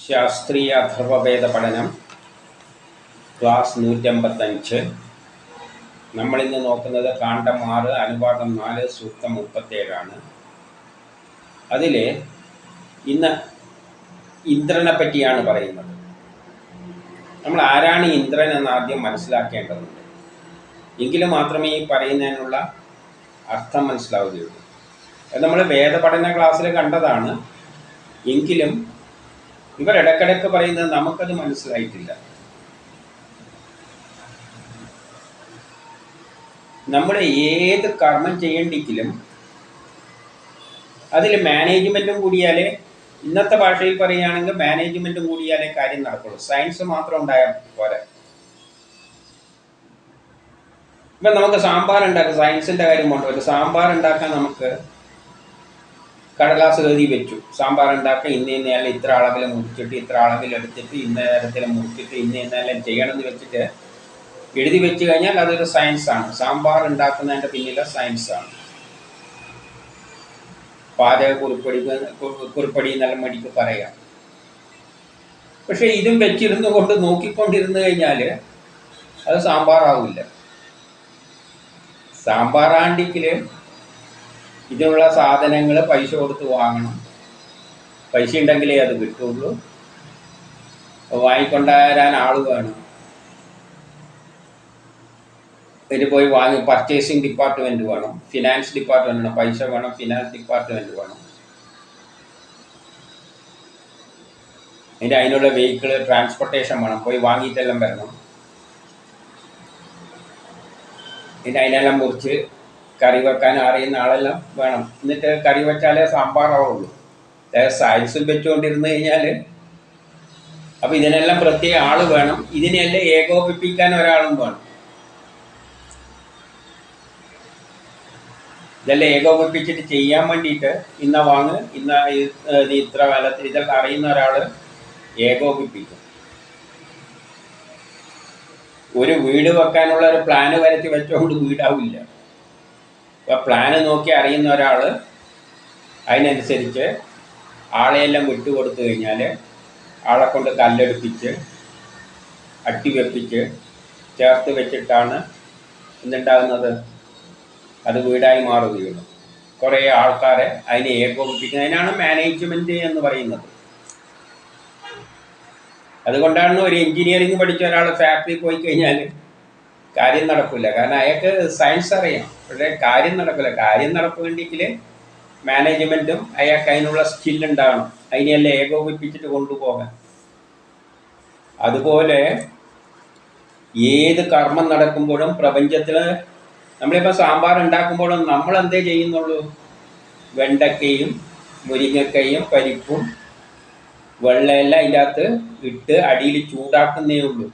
ശാസ്ത്രീയ അഥർവവേദ പഠനം ക്ലാസ് നൂറ്റമ്പത്തഞ്ച്. നമ്മളിന്ന് നോക്കുന്നത് കാണ്ഡം ആറ് അനുപാതം നാല് സൂക്തം മുപ്പത്തേഴാണ്. അതിൽ ഇന്ന് ഇന്ദ്രനെ പറ്റിയാണ് പറയുന്നത്. നമ്മൾ ആരാണ് ഇന്ദ്രൻ എന്ന് ആദ്യം മനസ്സിലാക്കേണ്ടതുണ്ട്. എങ്കിലും മാത്രമേ ഈ പറയുന്നതിനുള്ള അർത്ഥം മനസ്സിലാവുകയുള്ളൂ. അത് നമ്മൾ വേദപഠന ക്ലാസ്സിൽ കണ്ടതാണ്. എങ്കിലും ഇവർ ഇടക്കിടക്ക് പറയുന്നത് നമുക്കത് മനസ്സിലായിട്ടില്ല. നമ്മൾ ഏത് കർമ്മം ചെയ്യേണ്ടെങ്കിലും അതിൽ മാനേജ്മെന്റും കൂടിയാലേ ഇന്നത്തെ ഭാഷയിൽ പറയുകയാണെങ്കിൽ മാനേജ്മെന്റും കൂടിയാലേ കാര്യം നടക്കുള്ളൂ. സയൻസ് മാത്രം ഉണ്ടായ പോലെ ഇപ്പം നമുക്ക് സാമ്പാർ ഉണ്ടാക്കാം സയൻസിന്റെ കാര്യം കൊണ്ടുവരും. സാമ്പാർ ഉണ്ടാക്കാൻ നമുക്ക് കടലാസ് എഴുതി വെച്ചു. സാമ്പാർ ഉണ്ടാക്കാൻ ഇന്ന ഇന്നയാളെ ഇത്ര അളവിൽ മുറിച്ചിട്ട് ഇത്ര അളവിൽ എടുത്തിട്ട് ഇന്ന നേരത്തിൽ മുറിച്ചിട്ട് ഇന്ന ഇന്നേരം ചെയ്യണമെന്ന് വെച്ചിട്ട് എഴുതി വെച്ച് കഴിഞ്ഞാൽ അതൊരു സയൻസാണ് സാമ്പാർ ഉണ്ടാക്കുന്നതിന്റെ പിന്നിലെ സയൻസാണ് പാചക കുറിപ്പടി കുറിപ്പടി നല്ല മടിക്ക് പറയാം. പക്ഷെ ഇതും വെച്ചിരുന്നു കൊണ്ട് നോക്കിക്കൊണ്ടിരുന്നു കഴിഞ്ഞാൽ അത് സാമ്പാറാവില്ല. സാമ്പാറാണ്ടിക്കിൽ ഇതിനുള്ള സാധനങ്ങൾ പൈസ കൊടുത്ത് വാങ്ങണം. പൈസ ഉണ്ടെങ്കിലേ അത് കിട്ടുള്ളൂ. വാങ്ങിക്കൊണ്ടുവരാൻ ആൾ വേണം. ഇത് പോയി വാങ്ങി പർച്ചേസിങ് ഡിപ്പാർട്ട്മെന്റ് വേണം. ഫിനാൻസ് ഡിപ്പാർട്ട്മെന്റ് വേണം പൈസ വേണം ഫിനാൻസ് ഡിപ്പാർട്ട്മെന്റ് വേണം. അതിന്റെ അതിനുള്ള വെഹിക്കിൾ ട്രാൻസ്പോർട്ടേഷൻ വേണം. പോയി വാങ്ങിയിട്ടെല്ലാം വരണം. പിന്നെ അതിനെല്ലാം മുറിച്ച് കറി വെക്കാൻ അറിയുന്ന ആളെല്ലാം വേണം. എന്നിട്ട് കറി വെച്ചാലേ സാമ്പാറാവുള്ളൂ സയൻസും വെച്ചുകൊണ്ടിരുന്നു കഴിഞ്ഞാൽ അപ്പോൾ ഇതിനെല്ലാം പ്രത്യേക ആൾ വേണം. ഇതിനെല്ലാം ഏകോപിപ്പിക്കാൻ ഒരാളും വേണം. ഇതെല്ലാം ഏകോപിപ്പിച്ചിട്ട് ചെയ്യാൻ വേണ്ടിയിട്ട് ഇന്ന വാങ്ങ് ഇന്ന ഇത് ഇത്ര കാലത്ത് ഇതെല്ലാം അറിയുന്ന ഒരാൾ ഏകോപിപ്പിക്കും. ഒരു വീട് വെക്കാനുള്ള ഒരു പ്ലാന് വരച്ച് വെച്ചുകൊണ്ട് വീടാവില്ല. അപ്പോൾ പ്ലാന് നോക്കി അറിയുന്ന ഒരാൾ അതിനനുസരിച്ച് ആളെയെല്ലാം വിട്ടുകൊടുത്തു കഴിഞ്ഞാൽ ആളെ കൊണ്ട് കല്ലെടുപ്പിച്ച് അട്ടിവെപ്പിച്ച് ചേർത്ത് വെച്ചിട്ടാണ് എന്തുണ്ടാകുന്നത്? അത് വീടായി മാറുകയുള്ളൂ. കുറേ ആൾക്കാരെ അതിനെ ഏകോപിപ്പിക്കുന്നതിനാണ് മാനേജ്മെന്റ് എന്ന് പറയുന്നത്. അതുകൊണ്ടാണ് ഒരു എഞ്ചിനീയറിംഗ് പഠിച്ച ഒരാൾ ഫാക്ടറി പോയി കഴിഞ്ഞാൽ കാര്യം നടക്കില്ല കാരണം അയാൾക്ക് സയൻസ് അറിയാം. പക്ഷേ കാര്യം നടക്കില്ല കാര്യം നടക്കുന്നുണ്ടെങ്കിൽ മാനേജ്മെന്റും അയാൾക്ക് അതിനുള്ള സ്കില്ലുണ്ടാകണം അതിനെല്ലാം ഏകോപിപ്പിച്ചിട്ട് കൊണ്ടുപോകാൻ. അതുപോലെ ഏത് കർമ്മം നടക്കുമ്പോഴും പ്രപഞ്ചത്തിൽ നമ്മളിപ്പോൾ സാമ്പാർ ഉണ്ടാക്കുമ്പോഴും നമ്മൾ എന്തേ ചെയ്യുന്നുള്ളൂ? വെണ്ടക്കയും മുരിങ്ങക്കയും പരിപ്പും വെള്ളമെല്ലാം അതിന്റെ അകത്ത് ഇട്ട് അടിയിൽ ചൂടാക്കുന്നേ ഉള്ളൂ.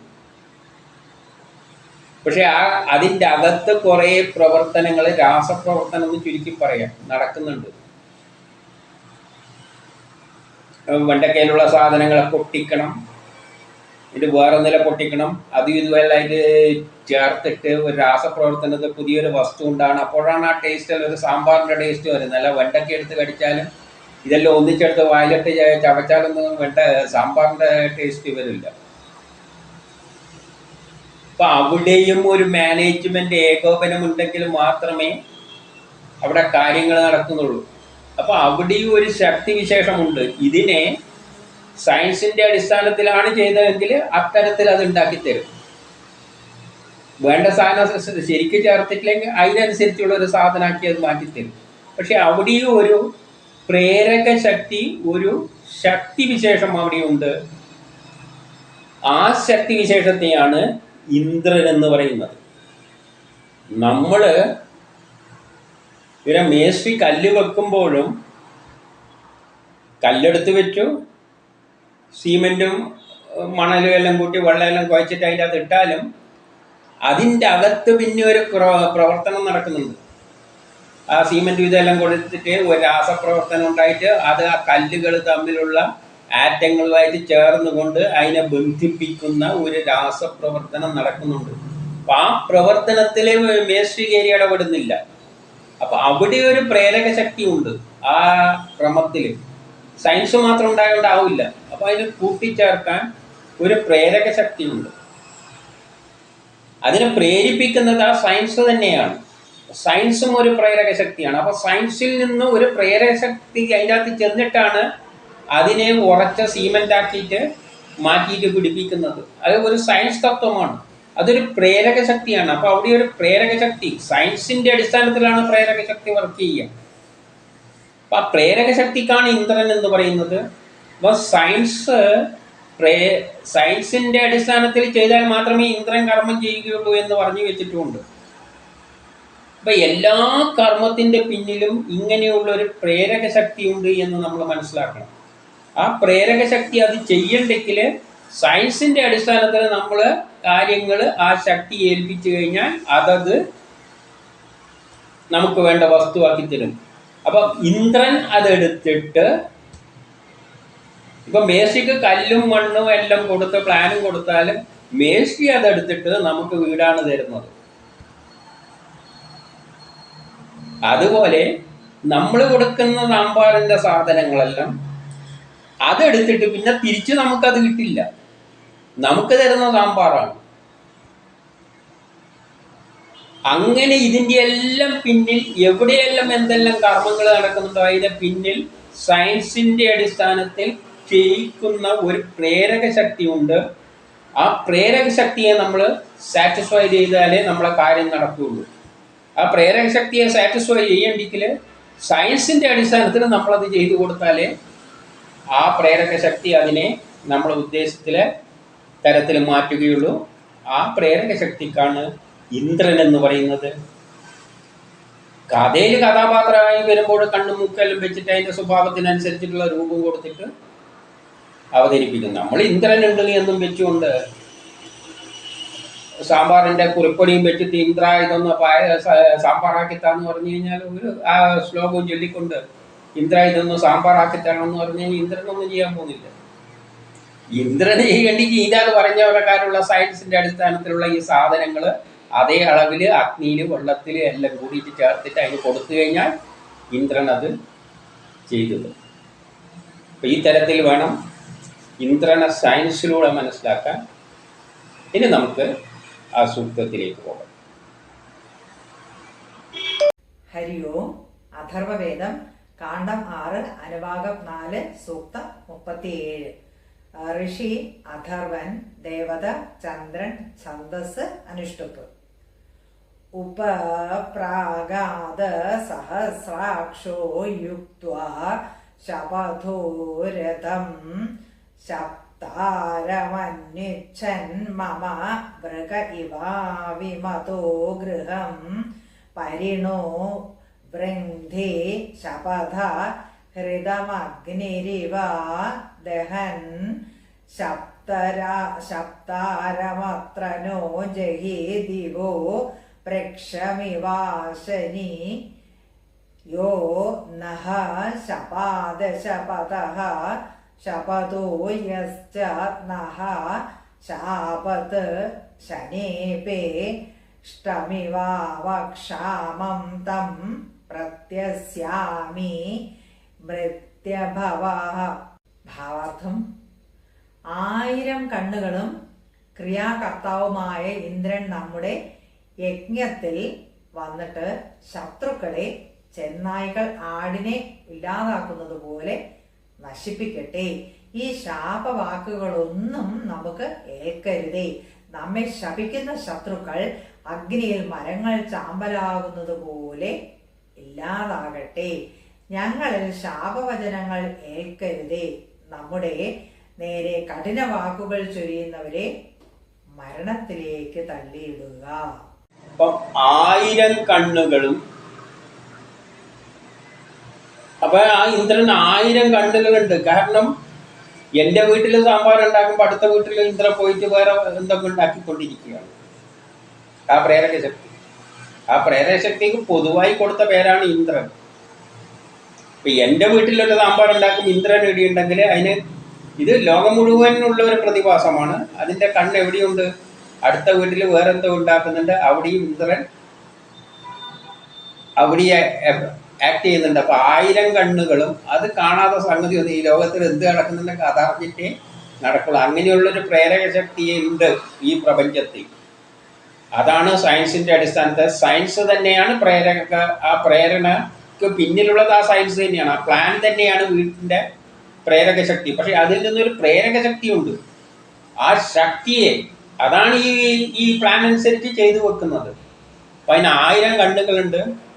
പക്ഷെ ആ അതിന്റെ അകത്ത് കുറേ പ്രവർത്തനങ്ങൾ രാസപ്രവർത്തനം എന്ന് ചുരുക്കി പറയാം. നടക്കുന്നുണ്ട്. വെണ്ടക്കയിലുള്ള സാധനങ്ങളെ പൊട്ടിക്കണം. ഇത് വേറെ നില പൊട്ടിക്കണം. അത് ഇതുമെല്ലാം ചേർത്തിട്ട് ഒരു രാസപ്രവർത്തനത്തിൽ പുതിയൊരു വസ്തു ഉണ്ടാണ് അപ്പോഴാണ് ആ ടേസ്റ്റ് ഒരു സാമ്പാറിന്റെ ടേസ്റ്റ് വരുന്നത്. അല്ല വെണ്ടക്ക എടുത്ത് കടിച്ചാലും ഇതെല്ലാം ഒന്നിച്ചെടുത്ത് വായിലിട്ട് ചവച്ചാലൊന്നും വെണ്ട സാമ്പാറിന്റെ ടേസ്റ്റ് വരില്ല. അപ്പൊ അവിടെയും ഒരു മാനേജ്മെന്റ് ഏകോപനം ഉണ്ടെങ്കിൽ മാത്രമേ അവിടെ കാര്യങ്ങൾ നടക്കുന്നുള്ളൂ. അപ്പൊ അവിടെയും ഒരു ശക്തി വിശേഷമുണ്ട്. ഇതിനെ സയൻസിന്റെ അടിസ്ഥാനത്തിലാണ് ചെയ്തതെങ്കിൽ അത്തരത്തിൽ അത് ഉണ്ടാക്കി തരും വേണ്ട സാധനം ശരിക്കും ചേർത്തിട്ടില്ലെങ്കിൽ അതിനനുസരിച്ചുള്ള ഒരു സാധനമാക്കി അത് മാറ്റിത്തരും. പക്ഷെ അവിടെയും ഒരു പ്രേരക ശക്തി ഒരു ശക്തി വിശേഷം അവിടെയുണ്ട്. ആ ശക്തി വിശേഷത്തെയാണ് ഇന്ദ്രൻ എന്ന് പറയുന്നത്. നമ്മൾ ഇവരെ മേശി കല്ല് വെക്കുമ്പോഴും കല്ലെടുത്ത് വെച്ചു സിമെന്റും മണലും എല്ലാം കൂട്ടി വെള്ളമെല്ലാം കുഴച്ചിട്ട് അതിന്റെ അകത്ത് ഇട്ടാലും അതിന്റെ അകത്ത് പിന്നെ ഒരു പ്രവർത്തനം നടക്കുന്നുണ്ട്. ആ സിമെന്റ് ഇതെല്ലാം കൊടുത്തിട്ട് ഒരു രാസപ്രവർത്തനം ഉണ്ടായിട്ട് അത് ആ കല്ലുകൾ തമ്മിലുള്ള ആറ്റങ്ങളുമായിട്ട് ചേർന്നുകൊണ്ട് അതിനെ ബന്ധിപ്പിക്കുന്ന ഒരു രാസപ്രവർത്തനം നടക്കുന്നുണ്ട്. അപ്പം ആ പ്രവർത്തനത്തിലെ മേശ്വികേരി ഇടപെടുന്നില്ല. അപ്പം അവിടെ ഒരു പ്രേരക ശക്തി ഉണ്ട് ആ ക്രമത്തിൽ സയൻസ് മാത്രം ഉണ്ടായതുകൊണ്ടാവില്ല അപ്പോൾ അതിന് കൂട്ടിച്ചേർക്കാൻ ഒരു പ്രേരക ശക്തിയുണ്ട്. അതിനെ പ്രേരിപ്പിക്കുന്നത് ആ സയൻസ് തന്നെയാണ്. സയൻസും ഒരു പ്രേരക ശക്തിയാണ്. അപ്പോൾ സയൻസിൽ നിന്ന് ഒരു പ്രേരക ശക്തി അതിന്റെ അകത്ത് ചെന്നിട്ടാണ് അതിനെ ഉറച്ച സീമെന്റ് ആക്കിയിട്ട് മാറ്റിയിട്ട് പിടിപ്പിക്കുന്നത്. അത് ഒരു സയൻസ് തത്വമാണ്. അതൊരു പ്രേരക ശക്തിയാണ്. അപ്പോൾ അവിടെ ഒരു പ്രേരക ശക്തി. സയൻസിന്റെ അടിസ്ഥാനത്തിലാണ് പ്രേരക ശക്തി വർക്ക് ചെയ്യുക. അപ്പം ആ പ്രേരക ശക്തിക്കാണ് ഇന്ദ്രൻ എന്ന് പറയുന്നത്. അപ്പോൾ സയൻസ് പ്രേ സയൻസിന്റെ അടിസ്ഥാനത്തിൽ ചെയ്താൽ മാത്രമേ ഇന്ദ്രൻ കർമ്മം ചെയ്യുകയുള്ളൂ എന്ന് പറഞ്ഞു വെച്ചിട്ടുമുണ്ട് അപ്പം എല്ലാ കർമ്മത്തിന്റെ പിന്നിലും ഇങ്ങനെയുള്ള ഒരു പ്രേരക ശക്തി ഉണ്ട് എന്ന് നമ്മൾ മനസ്സിലാക്കണം. ആ പ്രേരക ശക്തി അത് ചെയ്യണ്ടെങ്കിൽ സയൻസിന്റെ അടിസ്ഥാനത്തിൽ നമ്മൾ കാര്യങ്ങൾ ആ ശക്തി ഏൽപ്പിച്ചു കഴിഞ്ഞാൽ അതത് നമുക്ക് വേണ്ട വസ്തുവാക്കി തരും. അപ്പം ഇന്ദ്രൻ അതെടുത്തിട്ട് ഇപ്പം മേശിക്ക് കല്ലും മണ്ണും എല്ലാം കൊടുത്ത് പ്ലാനും കൊടുത്താലും മേശി അതെടുത്തിട്ട് നമുക്ക് വീടാണ് തരുന്നത്. അതുപോലെ നമ്മൾ കൊടുക്കുന്ന സാമ്പാറിന്റെ സാധനങ്ങളെല്ലാം അതെടുത്തിട്ട് പിന്നെ തിരിച്ച് നമുക്കത് കിട്ടില്ല. നമുക്ക് തരുന്ന സാമ്പാറാണ്. അങ്ങനെ ഇതിന്റെ എല്ലാം പിന്നിൽ എവിടെയെല്ലാം എന്തെല്ലാം കർമ്മങ്ങൾ നടക്കുന്നുണ്ടോ അതിന്റെ പിന്നിൽ സയൻസിന്റെ അടിസ്ഥാനത്തിൽ ചെയ്യിക്കുന്ന ഒരു പ്രേരക ശക്തിയുണ്ട്. ആ പ്രേരക ശക്തിയെ നമ്മൾ സാറ്റിസ്ഫൈ ചെയ്താലേ നമ്മളെ കാര്യം നടക്കുകയുള്ളൂ ആ പ്രേരക ശക്തിയെ സാറ്റിസ്ഫൈ ചെയ്യണ്ടെങ്കിൽ സയൻസിന്റെ അടിസ്ഥാനത്തിൽ നമ്മളത് ചെയ്തു കൊടുത്താലേ ആ പ്രേരക ശക്തി അതിനെ നമ്മൾ ഉദ്ദേശത്തിലെ തരത്തിൽ മാറ്റുകയുള്ളൂ. ആ പ്രേരക ശക്തിക്കാണ് ഇന്ദ്രൻ എന്ന് പറയുന്നത്. കഥയിൽ കഥാപാത്രമായി വരുമ്പോൾ കണ്ണും മുക്കെല്ലാം വെച്ചിട്ട് അതിന്റെ സ്വഭാവത്തിനനുസരിച്ചിട്ടുള്ള രൂപം കൊടുത്തിട്ട് അവതരിപ്പിക്കും. നമ്മൾ ഇന്ദ്രൻ ഉണ്ട് എന്നും വെച്ചുകൊണ്ട് സാമ്പാറിന്റെ കുറിപ്പൊടിയും വെച്ചിട്ട് ഇന്ദ്ര ഇതൊന്ന് പായ സ- സാമ്പാറാക്കിത്താന്ന് പറഞ്ഞു കഴിഞ്ഞാൽ ഒരു ആ ശ്ലോകവും ചൊല്ലിക്കൊണ്ട് ഇന്ദ്ര ഇതൊന്ന് എന്ന് പറഞ്ഞു കഴിഞ്ഞാൽ ഇന്ദ്രനൊന്നും ചെയ്യാൻ പോകുന്നില്ല. ഇന്ദ്രന് ചെയ്യേണ്ടി ചെയ്താൽ പറഞ്ഞ പ്രകാരമുള്ള സയൻസിന്റെ അടിസ്ഥാനത്തിലുള്ള ഈ സാധനങ്ങൾ അതേ അളവിൽ അഗ്നിയിൽ വെള്ളത്തിൽ എല്ലാം കൂടിയിട്ട് ചേർത്തിട്ട് അതിന് കൊടുത്തു കഴിഞ്ഞാൽ ഇന്ദ്രൻ അത് ചെയ്തത്. ഈ തരത്തിൽ വേണം ഇന്ദ്രനെ സയൻസിലൂടെ മനസ്സിലാക്കാൻ. ഇനി നമുക്ക് ആ സൂക്തത്തിലേക്ക് പോകാം. ഹരി ഓം അഥർവവേദം കാണ്ഡം ആറ് അനുഭാഗം നാല് സൂക്ത മുപ്പത്തിയേഴ്. ഋഷി അഥർവൻ ദേവത ചന്ദ്രൻ ഛന്ദസ് അനുഷ്ടുപ്പ്. ഉപപ്രാഗാത സഹസ്രാക്ഷോ യുക്ത ശപഥോരഥം ശപ്താരമന്വിച്ഛൻ മമ മൃഗ ഇവാവിമതോ ഗൃഹം പരിണോ വൃന്ധി ശപഥ ഹൃദമഗ്നിരിവ ദഹൻ ശപ്തരാ ശപ്താരമത്ര നോ ജഹി ദിവോ പ്രക്ഷമിവാശനി യോ നഹ ശപാദ ശപതഃ ശപതോ യശ്ച നഹ ശാപത് ശനേപേ ഷ്ടമിവാവക്ഷാമം തം പ്രത്യസ്യാമി മൃത്യഭവ ഭാവാർത്ഥം. ആയിരം കണ്ണുകളും ക്രിയാകർത്താവുമായ ഇന്ദ്രൻ നമ്മുടെ യജ്ഞത്തിൽ വന്നിട്ട് ശത്രുക്കളെ ചെന്നായ്കൾ ആടിനെ ഇല്ലാതാക്കുന്നത് പോലെ നശിപ്പിക്കട്ടെ. ഈ ശാപവാക്കുകളൊന്നും നമുക്ക് ഏൽക്കരുതേ. നമ്മെ ശപിക്കുന്ന ശത്രുക്കൾ അഗ്നിയിൽ മരങ്ങൾ ചാമ്പലാകുന്നത് പോലെ ഇല്ലാതാകട്ടെ. ഞങ്ങളിൽ ശാപവചനങ്ങൾ ഏൽക്കരുതേ. നമ്മുടെ നേരെ കഠിന വാക്കുകൾ ചൊരിയുന്നവരെ മരണത്തിലേക്ക് തള്ളിയിടുക. ആയിരം കണ്ണുകളും അപ്പൊ ആ ഇന്ദ്രൻ ആയിരം കണ്ണുകളുണ്ട്. കാരണം എന്റെ വീട്ടിൽ സാമ്പാർ ഉണ്ടാക്കുമ്പോൾ അടുത്ത വീട്ടിൽ ഇന്ദ്രൻ പോയിട്ട് വേറെ എന്തൊക്കെ ഉണ്ടാക്കിക്കൊണ്ടിരിക്കുകയാണ്. ആ പ്രേരക ശക്തി. ആ പ്രേതശക്തിക്ക് പൊതുവായി കൊടുത്ത പേരാണ് ഇന്ദ്രൻ. ഇപ്പൊ എന്റെ വീട്ടിലൊരു സാമ്പാർ ഉണ്ടാക്കും ഇന്ദ്രൻ ഇടിയുണ്ടെങ്കിൽ അതിന് ഇത് ലോകം മുഴുവനുള്ള ഒരു പ്രതിഭാസമാണ്. അതിന്റെ കണ്ണ് എവിടെയുണ്ട്? അടുത്ത വീട്ടിൽ വേറെന്തോ ഉണ്ടാക്കുന്നുണ്ട് അവിടെയും ഇന്ദ്രൻ അവിടെ ആക്ട് ചെയ്യുന്നുണ്ട്. അപ്പൊ ആയിരം കണ്ണുകളും അത് കാണാത്ത സംഗതി ഒന്നും ഈ ലോകത്തിൽ എന്ത് നടക്കുന്നുണ്ട്? കഥ അറിഞ്ഞിട്ടേ നടക്കുള്ളൂ. അങ്ങനെയുള്ളൊരു പ്രേരക ശക്തി ഉണ്ട് ഈ പ്രപഞ്ചത്തിൽ. അതാണ് സയൻസിന്റെ അടിസ്ഥാനത്തെ സയൻസ് തന്നെയാണ് പ്രേരക ആ പ്രേരണക്ക് പിന്നിലുള്ളത് ആ സയൻസ് തന്നെയാണ്. ആ പ്ലാൻ തന്നെയാണ് വീട്ടിന്റെ പ്രേരക ശക്തി. പക്ഷെ അതിൽ നിന്നൊരു പ്രേരക ശക്തിയുണ്ട്. ആ ശക്തിയെ അതാണ് ഈ ഈ പ്ലാൻ അനുസരിച്ച് ചെയ്തു വെക്കുന്നത്. അപ്പൊ അതിന് ആയിരം കണ്ണുകളുണ്ട്.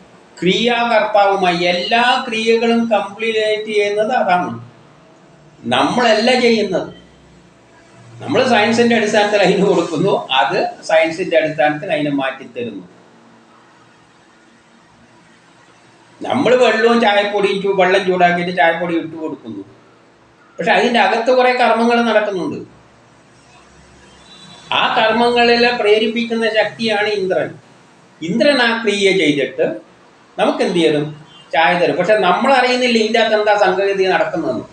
ക്രിയാകർത്താവുമായി എല്ലാ ക്രിയകളും കംപ്ലീറ്റ് ചെയ്യുന്നത് അതാണ്. നമ്മളല്ല ചെയ്യുന്നത്. നമ്മൾ സയൻസിന്റെ അടിസ്ഥാനത്തിൽ അതിന് കൊടുക്കുന്നു. അത് സയൻസിന്റെ അടിസ്ഥാനത്തിൽ അതിനെ മാറ്റിത്തരുന്നു. നമ്മൾ വെള്ളവും ചായപ്പൊടിയും വെള്ളം ചൂടാക്കിയിട്ട് ചായപ്പൊടി ഇട്ട് കൊടുക്കുന്നു. പക്ഷെ അതിന്റെ അകത്ത് കുറെ കർമ്മങ്ങൾ നടക്കുന്നുണ്ട്. ആ കർമ്മങ്ങളെല്ലാം പ്രേരിപ്പിക്കുന്ന ശക്തിയാണ് ഇന്ദ്രൻ. ഇന്ദ്രൻ ആ ക്രിയ ചെയ്തിട്ട് നമുക്ക് എന്ത് ചെയ്യണം? ചായ തരും. പക്ഷെ നമ്മൾ അറിയുന്നില്ല ഇതിന്റെ അകത്ത് എന്താ സംഗതി നടക്കുന്നതെന്ന്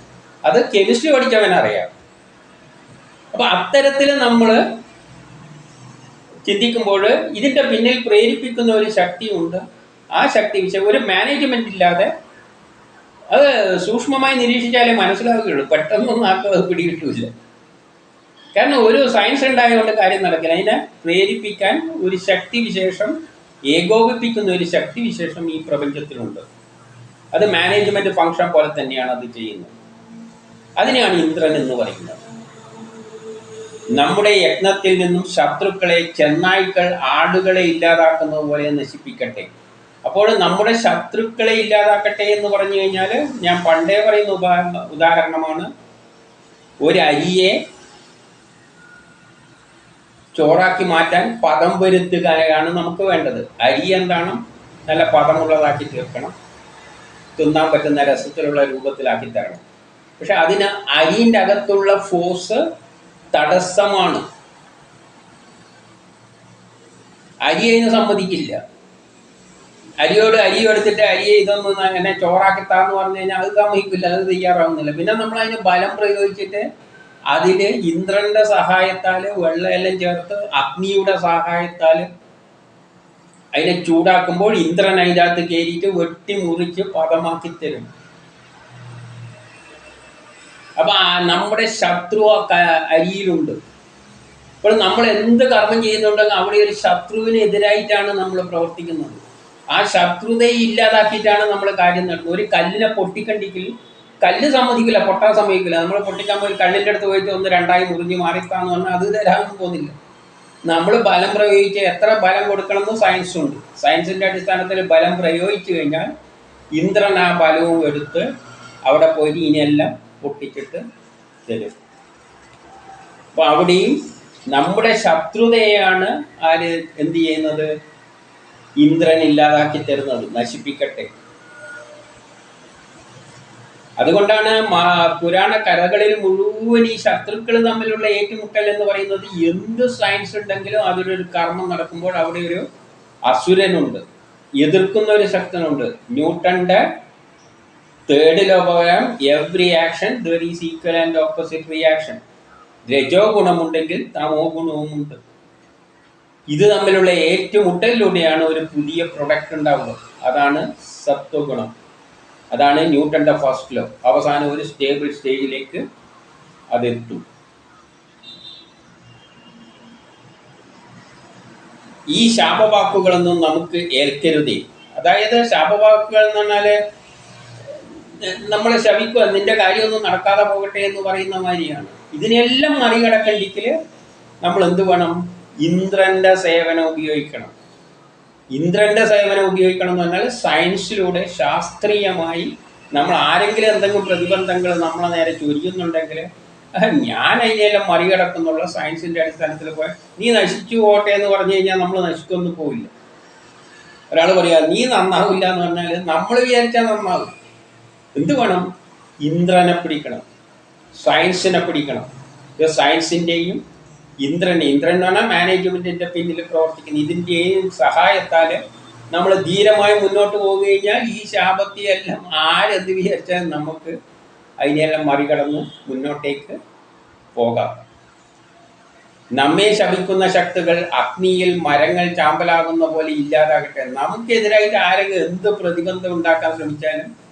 അത് കെമിസ്ട്രി പഠിച്ചവനറിയാം. അപ്പൊ അത്തരത്തിൽ നമ്മൾ ചിന്തിക്കുമ്പോൾ ഇതിന്റെ പിന്നിൽ പ്രേരിപ്പിക്കുന്ന ഒരു ശക്തിയുണ്ട്. ആ ശക്തി വിഷയം ഒരു മാനേജ്മെന്റ് ഇല്ലാതെ അത് സൂക്ഷ്മമായി നിരീക്ഷിച്ചാലേ മനസ്സിലാവുകയുള്ളൂ. പെട്ടെന്നൊന്നും ആർക്കും അത് പിടികിട്ടില്ല. കാരണം ഒരു സയൻസ് ഉണ്ടായതുകൊണ്ട് കാര്യം നടക്കില്ല. അതിനെ പ്രേരിപ്പിക്കാൻ ഒരു ശക്തി വിശേഷം ഏകോപിപ്പിക്കുന്ന ഒരു ശക്തി വിശേഷം ഈ പ്രപഞ്ചത്തിലുണ്ട്. അത് മാനേജ്മെന്റ് ഫംഗ്ഷൻ പോലെ തന്നെയാണ് അത് ചെയ്യുന്നത്. അതിനെയാണ് ഇന്ദ്രൻ എന്ന് പറയുന്നത്. നമ്മുടെ യജ്ഞത്തിൽ നിന്നും ശത്രുക്കളെ ചെന്നായ്ക്കൾ ആടുകളെ ഇല്ലാതാക്കുന്നത് പോലെ നശിപ്പിക്കട്ടെ. അപ്പോൾ നമ്മുടെ ശത്രുക്കളെ ഇല്ലാതാക്കട്ടെ എന്ന് പറഞ്ഞു കഴിഞ്ഞാൽ ഞാൻ പണ്ടേ പറയുന്ന ഉദാഹരണ ഉദാഹരണമാണ്. ഒരു അരിയെ ചോറാക്കി മാറ്റാൻ പദം വരുത്തുകയാണ് നമുക്ക് വേണ്ടത്. അരി എന്താണ് നല്ല പദമുള്ളതാക്കി തീർക്കണം. തിന്നാൻ പറ്റുന്ന രസത്തിലുള്ള രൂപത്തിലാക്കി തരണം. പക്ഷെ അതിന് അരിന്റെ അകത്തുള്ള ഫോഴ്സ് തടസ്സമാണ്. അരി അതിന് സമ്മതിക്കില്ല. അരിയോട് അരി എടുത്തിട്ട് അരിയെ ഇതൊന്നും അങ്ങനെ ചോറാക്കി താന്ന് പറഞ്ഞു കഴിഞ്ഞാൽ അത് സമ്മതിക്കില്ല അത് തയ്യാറാവുന്നില്ല. പിന്നെ നമ്മൾ അതിന് ബലം പ്രയോഗിച്ചിട്ട് അതിൽ ഇന്ദ്രന്റെ സഹായത്താൽ വെള്ളമെല്ലാം ചേർത്ത് അഗ്നിയുടെ സഹായത്താൽ അതിനെ ചൂടാക്കുമ്പോൾ ഇന്ദ്രൻ അതിന്റെ അകത്ത് കയറിയിട്ട് വെട്ടി മുറിച്ച് പദമാക്കി തരും. അപ്പൊ നമ്മുടെ ശത്രു അരിയിലുണ്ട്. ഇപ്പോൾ നമ്മൾ എന്ത് കർമ്മം ചെയ്യുന്നുണ്ടെങ്കിൽ അവിടെ ഒരു ശത്രുവിനെതിരായിട്ടാണ് നമ്മൾ പ്രവർത്തിക്കുന്നത്. ആ ശത്രുതയെ ഇല്ലാതാക്കിയിട്ടാണ് നമ്മൾ കാര്യം നടത്തുന്നത്. ഒരു കല്ലിനെ പൊട്ടിക്കണ്ടെങ്കിൽ കല്ല് സമ്മതിക്കില്ല പൊട്ടാൻ സമ്മതിക്കില്ല. നമ്മൾ പൊട്ടിക്കാൻ പോയി കല്ലിന്റെ അടുത്ത് പോയിട്ട് ഒന്ന് രണ്ടായി മുറിഞ്ഞ് മാറിക്കാന്ന് പറഞ്ഞാൽ അത് തരാമെന്ന് പോകുന്നില്ല. നമ്മൾ ബലം പ്രയോഗിച്ച് എത്ര ബലം കൊടുക്കണമെന്ന് സയൻസ് ഉണ്ട്. സയൻസിന്റെ അടിസ്ഥാനത്തിൽ ബലം പ്രയോഗിച്ചു കഴിഞ്ഞാൽ ഇന്ദ്രൻ ആ ബലവും എടുത്ത് അവിടെ പോയി ഇനിയെല്ലാം പൊട്ടിച്ചിട്ട് തരും. അപ്പൊ അവിടെയും നമ്മുടെ ശത്രുതയാണ് ആര് എന്ത് ചെയ്യുന്നത്? ഇന്ദ്രൻ ഇല്ലാതാക്കി തരുന്നത് നശിപ്പിക്കട്ടെ. അതുകൊണ്ടാണ് പുരാണ കഥകളിൽ മുഴുവൻ ഈ ശത്രുക്കൾ തമ്മിലുള്ള ഏറ്റുമുട്ടൽ എന്ന് പറയുന്നത് എന്ത് സയൻസ് ഉണ്ടെങ്കിലും അതിലൊരു കർമ്മം നടക്കുമ്പോൾ അവിടെ ഒരു അസുരനുണ്ട് എതിർക്കുന്ന ഒരു ശക്തനുണ്ട്. ന്യൂട്ടന്റെ തേർഡ് ലോകം every action is equal and opposite reaction രജോ ഗുണമുണ്ടെങ്കിൽ തമോ ഗുണവും ഉണ്ട് ഇത് തമ്മിലുള്ള ഏറ്റുമുട്ടലിലൂടെയാണ് ഒരു പുതിയ പ്രൊഡക്റ്റ് ഉണ്ടാവുന്നത്. അതാണ് സത്വഗുണം. അതാണ് ന്യൂട്ടന്റെ ഫസ്റ്റ് ലോ അവസാനം ഒരു സ്റ്റേബിൾ സ്റ്റേജിലേക്ക് അതെത്തും. ഈ ശാപവാക്കുകളൊന്നും നമുക്ക് ഏൽക്കരുതേ. അതായത് ശാപവാക്കുകൾ എന്ന് പറഞ്ഞാൽ നമ്മളെ ശവിക്കുക നിന്റെ കാര്യമൊന്നും നടക്കാതെ പോകട്ടെ എന്ന് പറയുന്ന മാതിരിയാണ്. ഇതിനെല്ലാം മറികടക്കണ്ടിക്കൽ നമ്മൾ എന്ത് വേണം? ഇന്ദ്രന്റെ സേവനം ഉപയോഗിക്കണം. ഇന്ദ്രന്റെ സേവനം ഉപയോഗിക്കണം എന്ന് പറഞ്ഞാൽ സയൻസിലൂടെ ശാസ്ത്രീയമായി നമ്മൾ ആരെങ്കിലും എന്തെങ്കിലും പ്രതിബന്ധങ്ങൾ നമ്മളെ നേരെ ചൊരിയുന്നുണ്ടെങ്കിൽ ഞാൻ അതിനെല്ലാം മറികടക്കുന്നുള്ള സയൻസിന്റെ അടിസ്ഥാനത്തിൽ പോയാൽ നീ നശിച്ചു പോട്ടെ എന്ന് പറഞ്ഞു കഴിഞ്ഞാൽ നമ്മൾ നശിക്കൊന്നും പോവില്ല. ഒരാൾ പറയാ നീ നന്നാവില്ല എന്ന് പറഞ്ഞാൽ നമ്മൾ വിചാരിച്ചാൽ നന്നാവും. എന്ത് വേണം? ഇന്ദ്രനെ പിടിക്കണം. സയൻസിനെ പിടിക്കണം. ഇത് സയൻസിന്റെയും ഇന്ദ്രനെ ഇന്ദ്രൻ എന്ന് പറഞ്ഞാൽ മാനേജ്മെന്റിന്റെ പിന്നിൽ പ്രവർത്തിക്കുന്ന. ഇതിന്റെയും സഹായത്താൽ നമ്മൾ ധീരമായി മുന്നോട്ട് പോകുക കഴിഞ്ഞാൽ ഈ ശാപത്തെയെല്ലാം ആരെന്ത് വിചാരിച്ചാൽ നമുക്ക് അതിനെല്ലാം മറികടന്ന് മുന്നോട്ടേക്ക് പോകാം. നമ്മെ ശപിക്കുന്ന ശക്തികൾ അഗ്നിയിൽ മരങ്ങൾ ചാമ്പലാകുന്ന പോലെ ഇല്ലാതാകട്ടെ. നമുക്കെതിരായിട്ട് ആരെങ്കിലും എന്ത് പ്രതിബന്ധം ഉണ്ടാക്കാൻ ശ്രമിച്ചാലും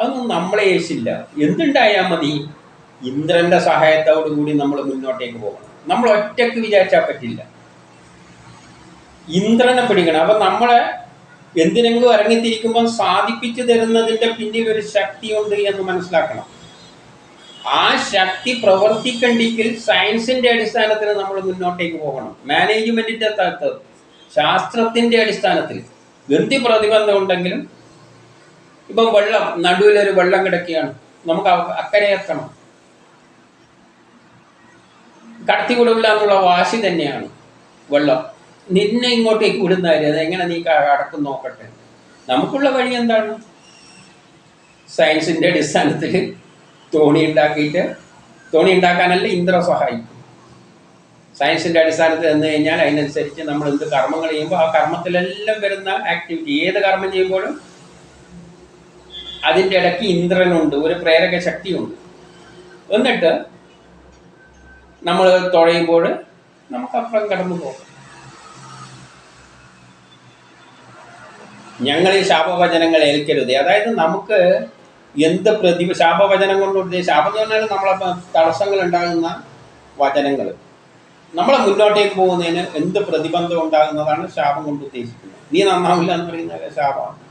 അതൊന്നും നമ്മളെ ഏശില്ല എന്തുണ്ടായാൽ മതി? ഇന്ദ്രന്റെ സഹായത്തോടു കൂടി നമ്മൾ മുന്നോട്ടേക്ക് പോകണം. നമ്മൾ ഒറ്റയ്ക്ക് വിചാരിച്ചാൽ പറ്റില്ല. ഇന്ദ്രനെ പിടിക്കണം. അപ്പൊ നമ്മളെ എന്തിനെങ്കിലും ഇറങ്ങിത്തിരിക്കുമ്പോൾ സാധിപ്പിച്ചു തരുന്നതിന്റെ പിന്നിൽ ഒരു ശക്തിയുണ്ട് എന്ന് മനസ്സിലാക്കണം. ആ ശക്തി പ്രവർത്തിക്കണ്ടെങ്കിൽ സയൻസിന്റെ അടിസ്ഥാനത്തിൽ നമ്മൾ മുന്നോട്ടേക്ക് പോകണം. മാനേജ്മെന്റിന്റെ തലത്ത് ശാസ്ത്രത്തിന്റെ അടിസ്ഥാനത്തിൽ. എന്ത് പ്രതിബന്ധം ഉണ്ടെങ്കിലും ഇപ്പം വെള്ളം നടുവിലൊരു വെള്ളം കിടക്കുകയാണ്. നമുക്ക് അക്കരെ എത്തണം. കടത്തിവിടില്ല എന്നുള്ള വാശി തന്നെയാണ് വെള്ളം. നിന്നെ ഇങ്ങോട്ടേക്ക് വിടുന്ന കാര്യം അതെങ്ങനെ നീ അടക്കം നോക്കട്ടെ? നമുക്കുള്ള വഴി എന്താണ്? സയൻസിന്റെ അടിസ്ഥാനത്തിൽ തോണി ഉണ്ടാക്കിയിട്ട് തോണി ഉണ്ടാക്കാനല്ല ഇന്ദ്ര സഹായിക്കും. സയൻസിന്റെ അടിസ്ഥാനത്തിൽ എന്ന് കഴിഞ്ഞാൽ അതിനനുസരിച്ച് നമ്മൾ എന്ത് കർമ്മങ്ങൾ ചെയ്യുമ്പോൾ ആ കർമ്മത്തിലെല്ലാം വരുന്ന ആക്ടിവിറ്റി ഏത് കർമ്മം ചെയ്യുമ്പോഴും അതിന്റെ ഇടയ്ക്ക് ഇന്ദ്രനുണ്ട് ഒരു പ്രേരക ശക്തിയുണ്ട്. എന്നിട്ട് നമ്മൾ തുഴയുമ്പോൾ നമുക്ക് അപ്പുറം കടന്നു പോകും. ഞങ്ങൾ ഈ ശാപവചനങ്ങൾ ഏൽക്കരുത്. അതായത് നമുക്ക് എന്ത് പ്രതി ശാപവചനം കൊണ്ട് ശാപം എന്ന് പറഞ്ഞാൽ നമ്മളെ തടസ്സങ്ങൾ ഉണ്ടാകുന്ന വചനങ്ങൾ. നമ്മളെ മുന്നോട്ടേക്ക് പോകുന്നതിന് എന്ത് പ്രതിബന്ധം ഉണ്ടാകുന്നതാണ് ശാപം കൊണ്ട് ഉദ്ദേശിക്കുന്നത്. നീ നന്നാവില്ല എന്ന് പറയുന്ന ശാപമാണ്.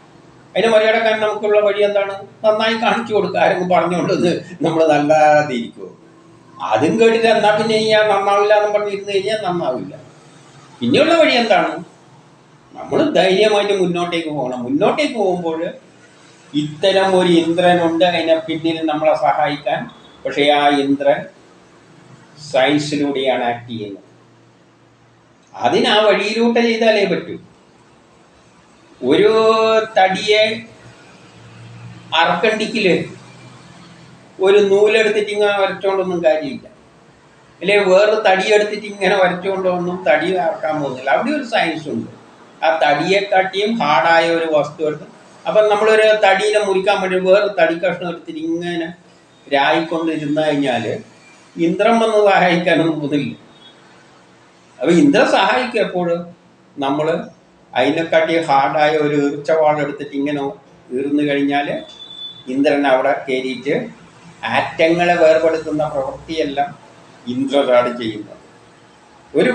അതിനെ മറികടക്കാൻ നമുക്കുള്ള വഴി എന്താണ്? നന്നായി കാണിച്ചു കൊടുക്കുക. ആരെങ്കിലും പറഞ്ഞുകൊണ്ടത്? നമ്മൾ നല്ലാതെ ഇരിക്കുമോ അതും കേട്ടിട്ട് എന്നാ പിന്നെ ഞാൻ നന്നാവില്ല എന്ന് പറഞ്ഞിരുന്നു കഴിഞ്ഞാൽ നന്നാവില്ല. പിന്നെയുള്ള വഴി എന്താണ്? നമ്മൾ ധൈര്യമായിട്ട് മുന്നോട്ടേക്ക് പോകണം. മുന്നോട്ടേക്ക് പോകുമ്പോൾ ഇത്തരം ഒരു ഇന്ദ്രനുണ്ട്. അതിനെ പിന്നിൽ നമ്മളെ സഹായിക്കാൻ. പക്ഷേ ആ ഇന്ദ്രൻ സയൻസിലൂടെയാണ് ആക്ട് ചെയ്യുന്നത്. അതിന് ആ വഴിയിലൂടെ ചെയ്താലേ പറ്റൂ. ഒരു തടിയെ അറക്കണ്ടിക്കിൽ ഒരു നൂലെടുത്തിട്ട് ഇങ്ങനെ വരച്ചോണ്ടൊന്നും കാര്യമില്ല. അല്ലെ? വേറെ തടിയെടുത്തിട്ട് ഇങ്ങനെ വരച്ചുകൊണ്ടൊന്നും തടി അറക്കാൻ പോകുന്നില്ല. അവിടെ ഒരു സയൻസ് ഉണ്ട്. ആ തടിയെക്കാട്ടിയും ഹാർഡായ ഒരു വസ്തു എടുത്ത് അപ്പം നമ്മളൊരു തടിയിനെ മുറിക്കാൻ വേണ്ടി വേറെ തടി കഷ്ണം എടുത്തിട്ട് ഇങ്ങനെ രായിക്കൊണ്ടിരുന്നു കഴിഞ്ഞാൽ ഇന്ദ്രൻ വന്ന് സഹായിക്കാനൊന്നും പോകുന്നില്ല. അപ്പൊ ഇന്ദ്രൻ സഹായിക്കും എപ്പോഴും. നമ്മൾ അതിനെക്കാട്ടി ഹാർഡായ ഒരു ഈർച്ചവാൾ എടുത്തിട്ട് ഇങ്ങനെ ഈർന്നു കഴിഞ്ഞാൽ ഇന്ദ്രൻ അവിടെ കയറിയിട്ട് ആറ്റങ്ങളെ വേർപെടുത്തുന്ന പ്രവൃത്തിയെല്ലാം ഇന്ദ്രനാണ് ചെയ്യുന്നത്. ഒരു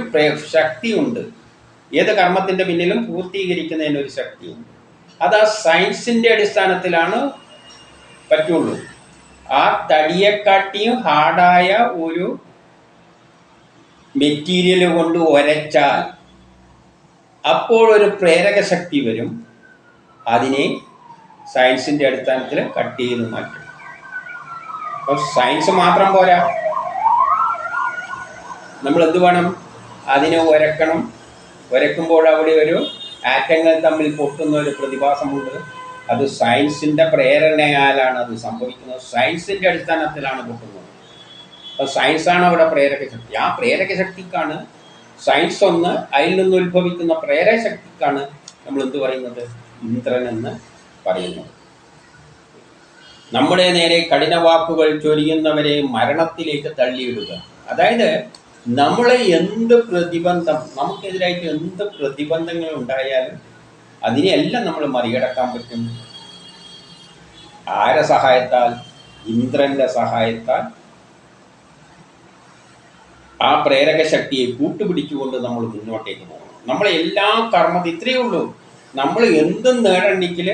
ശക്തിയുണ്ട്. ഏത് കർമ്മത്തിന്റെ പിന്നിലും പൂർത്തീകരിക്കുന്നതിന് ഒരു ശക്തിയുണ്ട്. അത് ആ സയൻസിന്റെ അടിസ്ഥാനത്തിലാണ് പറ്റുള്ളൂ. ആ തടിയെക്കാട്ടിയും ഹാർഡായ ഒരു മെറ്റീരിയൽ കൊണ്ട് ഒരച്ചാൽ അപ്പോൾ ഒരു പ്രേരക ശക്തി വരും. അതിനെ സയൻസിന്റെ അടിസ്ഥാനത്തിൽ കട്ട് ചെയ്ത് മാറ്റും. അപ്പോൾ സയൻസ് മാത്രം പോരാ. നമ്മൾ എന്ത് വേണം? അതിനെ ഉരക്കണം. ഉരക്കുമ്പോൾ അവിടെ ഒരു ആറ്റങ്ങൾ തമ്മിൽ പൊട്ടുന്ന ഒരു പ്രതിഭാസമുണ്ട്. അത് സയൻസിന്റെ പ്രേരണയാലാണ് അത് സംഭവിക്കുന്നത്. സയൻസിന്റെ അടിസ്ഥാനത്തിലാണ് പൊട്ടുന്നത്. അപ്പോൾ സയൻസാണ് അവിടെ പ്രേരക ശക്തി. ആ പ്രേരക ശക്തിക്കാണ് സയൻസ് ഒന്ന് അതിൽ നിന്ന് ഉത്ഭവിക്കുന്ന പ്രേരശക്തിക്കാണ് നമ്മൾ എന്ത് പറയുന്നത്? ഇന്ദ്രൻ എന്ന് പറയുന്നത്. നമ്മുടെ നേരെ കഠിന വാക്കുകൾ ചൊരിയുന്നവരെ മരണത്തിലേക്ക് തള്ളിയിടുക. അതായത് നമ്മളെ എന്ത് പ്രതിബന്ധം നമുക്കെതിരായിട്ട് എന്ത് പ്രതിബന്ധങ്ങൾ ഉണ്ടായാലും അതിനെയെല്ലാം നമ്മൾ മറികടക്കാൻ പറ്റും. ആരെ സഹായത്താൽ? ഇന്ദ്രന്റെ സഹായത്താൽ ആ പ്രേരക ശക്തിയെ കൂട്ടുപിടിച്ചുകൊണ്ട് നമ്മൾ മുന്നോട്ടേക്ക് പോകണം. നമ്മളെ എല്ലാ കർമ്മത്തിൽ ഇത്രയേ ഉള്ളൂ. നമ്മൾ എന്തും നേടണമെങ്കിൽ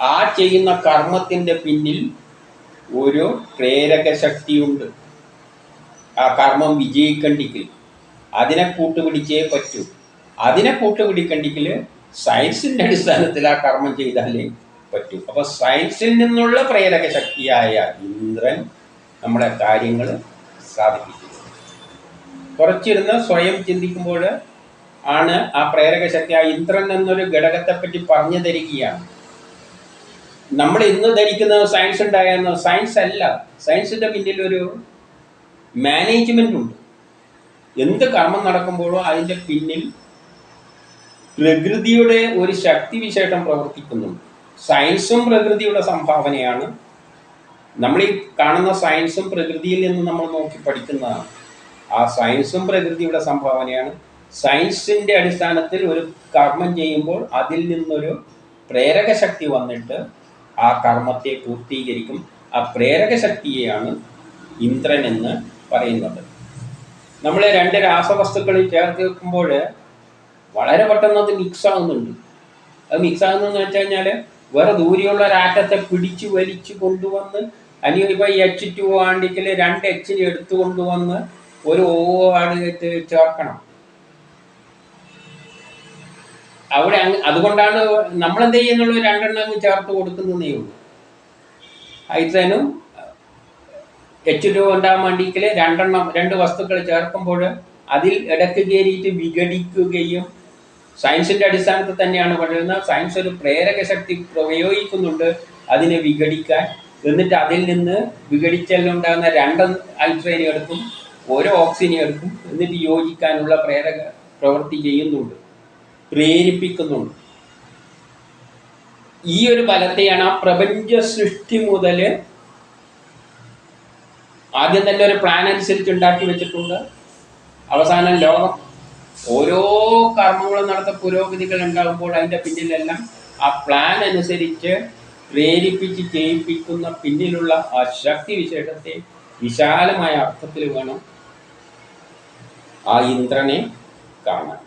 ആ ചെയ്യുന്ന കർമ്മത്തിന്റെ പിന്നിൽ ഒരു പ്രേരക ശക്തിയുണ്ട്. ആ കർമ്മം വിജയിക്കണ്ടെങ്കിൽ അതിനെ കൂട്ടുപിടിച്ചേ പറ്റൂ. അതിനെ കൂട്ടുപിടിക്കണ്ടെങ്കിൽ സയൻസിന്റെ അടിസ്ഥാനത്തിൽ ആ കർമ്മം ചെയ്താലേ പറ്റൂ. അപ്പൊ സയൻസിൽ നിന്നുള്ള പ്രേരക ശക്തിയായ ഇന്ദ്രൻ നമ്മുടെ കാര്യങ്ങൾ സാധിപ്പിക്കുന്നു കുറച്ചിരുന്ന് സ്വയം ചിന്തിക്കുമ്പോൾ ആണ് ആ പ്രേരക ശക്തി ആ ഇന്ദ്രൻ എന്നൊരു ഘടകത്തെ പറ്റി പറഞ്ഞു തരികയാണ്. നമ്മൾ ഇന്ന് ധരിക്കുന്നത് സയൻസ് ഉണ്ടായെന്ന് സയൻസ് അല്ല. സയൻസിന്റെ പിന്നിൽ ഒരു മാനേജ്മെന്റ് ഉണ്ട്. എന്ത് കർമ്മം നടക്കുമ്പോഴും അതിന്റെ പിന്നിൽ പ്രകൃതിയുടെ ഒരു ശക്തി വിശേഷം പ്രവർത്തിക്കുന്നുണ്ട്. സയൻസും പ്രകൃതിയുടെ സംഭാവനയാണ്. നമ്മൾ ഈ കാണുന്ന സയൻസും പ്രകൃതിയിൽ നിന്ന് നമ്മൾ നോക്കി പഠിക്കുന്നതാണ്. ആ സയൻസും പ്രകൃതിയുടെ സംഭാവനയാണ്. സയൻസിന്റെ അടിസ്ഥാനത്തിൽ ഒരു കർമ്മം ചെയ്യുമ്പോൾ അതിൽ നിന്നൊരു പ്രേരക ശക്തി വന്നിട്ട് ആ കർമ്മത്തെ പൂർത്തീകരിക്കും. ആ പ്രേരക ശക്തിയെയാണ് ഇന്ദ്രൻ എന്ന് പറയുന്നത്. നമ്മളെ രണ്ട് രാസവസ്തുക്കളിൽ ചേർത്ത് വെക്കുമ്പോൾ വളരെ പെട്ടെന്ന് അത് മിക്സ് ആകുന്നുണ്ട് അത് മിക്സ് ആകുന്നതെന്ന് വെച്ച് കഴിഞ്ഞാൽ വേറെ ദൂരെയുള്ള ഒരാറ്റത്തെ പിടിച്ചു വലിച്ചു കൊണ്ടുവന്ന് അല്ലെങ്കിൽ ഇപ്പോൾ എച്ച് ടു ആണ്ടിക്കൽ രണ്ട് എച്ചിന് എടുത്തു കൊണ്ടുവന്ന് ഒരു ഓ ആണ് ചേർക്കണം അവിടെ അതുകൊണ്ടാണ് നമ്മൾ എന്ത് ചെയ്യുന്നുള്ളൂ രണ്ടെണ്ണം ചേർത്ത് കൊടുക്കുന്നതേ ഉള്ളൂ. ഹൈഡ്രജനും എച്ച് ടു ഉണ്ടാകാൻ വേണ്ടിക്കൽ രണ്ടെണ്ണം രണ്ട് വസ്തുക്കൾ ചേർക്കുമ്പോൾ അതിൽ ഇടയ്ക്ക് കയറിയിട്ട് വിഘടിക്കുകയും സയൻസിന്റെ അടിസ്ഥാനത്തിൽ തന്നെയാണ് പറയുന്നത്. സയൻസ് ഒരു പ്രേരക ശക്തി പ്രയോഗിക്കുന്നുണ്ട് അതിനെ വിഘടിക്കാൻ. എന്നിട്ട് അതിൽ നിന്ന് വിഘടിച്ചാലുണ്ടാകുന്ന രണ്ട് ഹൈഡ്രജനെ എടുക്കും. ഓരോ ഓക്സിജനുകൾക്കും എന്നിട്ട് യോജിക്കാനുള്ള പ്രേരക പ്രവൃത്തി ചെയ്യുന്നുണ്ട്. പ്രേരിപ്പിക്കുന്നുണ്ട്. ഈ ഒരു ബലത്തെയാണ് ആ പ്രപഞ്ച സൃഷ്ടി മുതൽ ആദ്യം തന്നെ ഒരു പ്ലാൻ അനുസരിച്ച് ഉണ്ടാക്കി വെച്ചിട്ടുണ്ട്. അവസാനം ലോകം. ഓരോ കർമ്മങ്ങളും നടത്ത പുരോഗതികൾ ഉണ്ടാകുമ്പോൾ അതിന്റെ പിന്നിലെല്ലാം ആ പ്ലാൻ അനുസരിച്ച് പ്രേരിപ്പിച്ച് ചെയ്യിപ്പിക്കുന്ന പിന്നിലുള്ള ആ ശക്തി വിശേഷത്തെ വിശാലമായ അർത്ഥത്തിൽ വേണം ആ ഇന്ദ്രനെ കാണാൻ